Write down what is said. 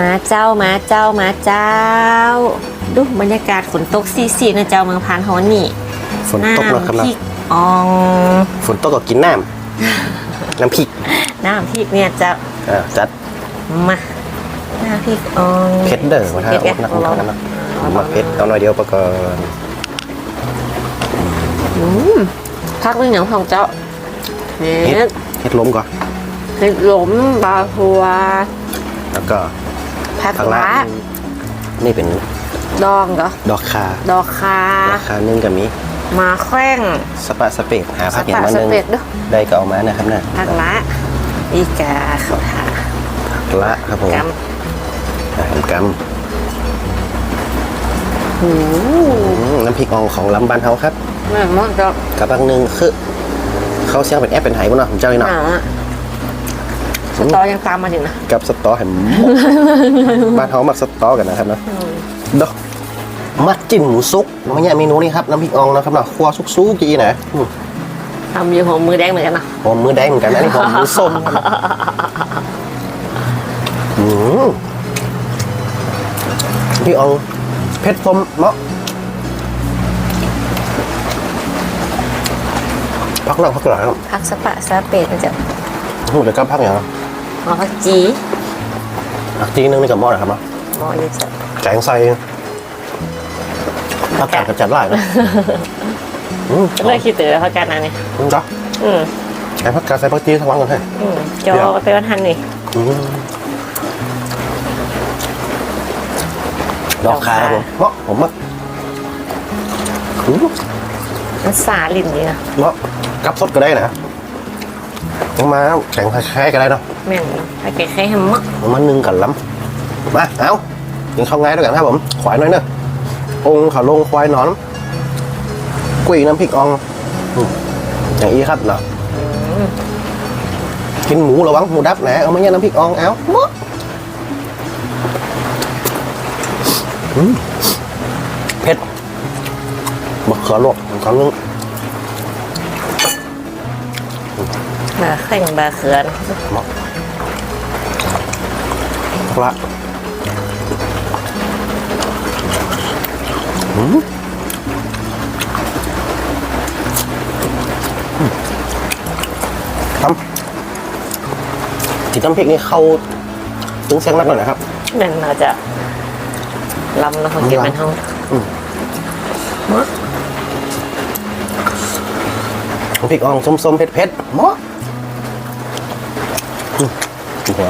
มาเจ้ามาเจ้ามาเจ้า ดูบรรยากาศฝนตกซีซีนะเจ้าเมืองพานฮอนนี่ฝนตกแล้วครับน้ำพเนาะริกอองฝนตกก็กินน้ำ น้ำพริกน้ำพริกเนี่ยจะอ่าจัดมาน้ำพริกอองเผ็ดเด้อว่าถ้าเผ็ดอแกดนักมันกันนะผมมาเผ็ดเอาหน่อยเดียวประกอนอืมพักเรื่องอย่างของเจ้าเผ็เฮ็ดดเฮ็ดล้มก่อนเผ็ดหลมบาหัวแล้วก็ ผักข้างละล่างนี่เป็นดองก็ดอกคาดอกคาดอกคานึ่งกับมีมาแข้ง สปะสเปกหาผักสอย่างปะมาสนึ่งเปกเด้อ ได้ก็เอามานะครับน่ะผักละ อีกาเขาทาละครับผมกอาหารกำหูำอืมน้ำพริกอ่องของลำบานเฮาครับแม่มากจะกับบางหนึงคือเขาเสียงเป็นแอปเป็นไหบ่เนาะผมเจ้านี่หเนาะนาอะ สตอยังตามมาถึงนะกับสตอแหมบ้านเฮามักสตอกันนะครับเนาะดอกมัดจิ้นหมูซุกมันเนี่ยเมนูนี้ครับน้ำพริกอ่องนะครับเนาะครัวซุกซุกี้นะอืมทำอยู่หัวมือแดงเหมือนกันนะหอมมือแดงเหมือนกันนะนี่หอมมือส้มอืมพี่อ่องเผ็ดส้มเนาะพักหลังพักหลังครับพักสปะสเปดมันจะหูเดี๋ยวก็พักอย่าง หมอพักจีพักทีนึงนี่กับหม้อนะครับเนาะหมอนี่จะแกงใส่ผักกาดกระจัดไล่นะอืมเลิกคิดตื่นแล้วพักกันนะเนี่ยอืมจ้ะอืมไอ้ผักกาดใส่ผักชีทั้งวันกันให้อืมจอไปวันทันนี่อืมดอกคาครับผมเหมาะผมมักอืมมันสาลิ่นดีนะเหมาะกับสดก็ได้นะ ยังมาแข่งคล้ายๆกันได้เนาะแม่งถ้าแกแค่ให้มักมันนึ่งกันล้ำมาเอากินข้าวง่ายด้วยกันครับผมขวายหน่อยเนอะองค์ขาลงควายหนอนกุ้ยน้ำพริกอ่องอืมอย่างอีครับเนาะกินหมูระวังหมูดับนะเอามาเนี่ยน้ำพริกอ่องเอาหมดอืมเผ็ดมะเขือลวกอีกครั้งนึง บาแข้งบาเขือนเหมาะละอืมครับจิตน้ำพริกนี่เข้าถึงเสียงนักหน่อยนะครับแม่งเราจะลำนะคนกินมันห้องอืมมักน้ำพริกอ่องส้มๆเผ็ดๆเหมาะอืม หัว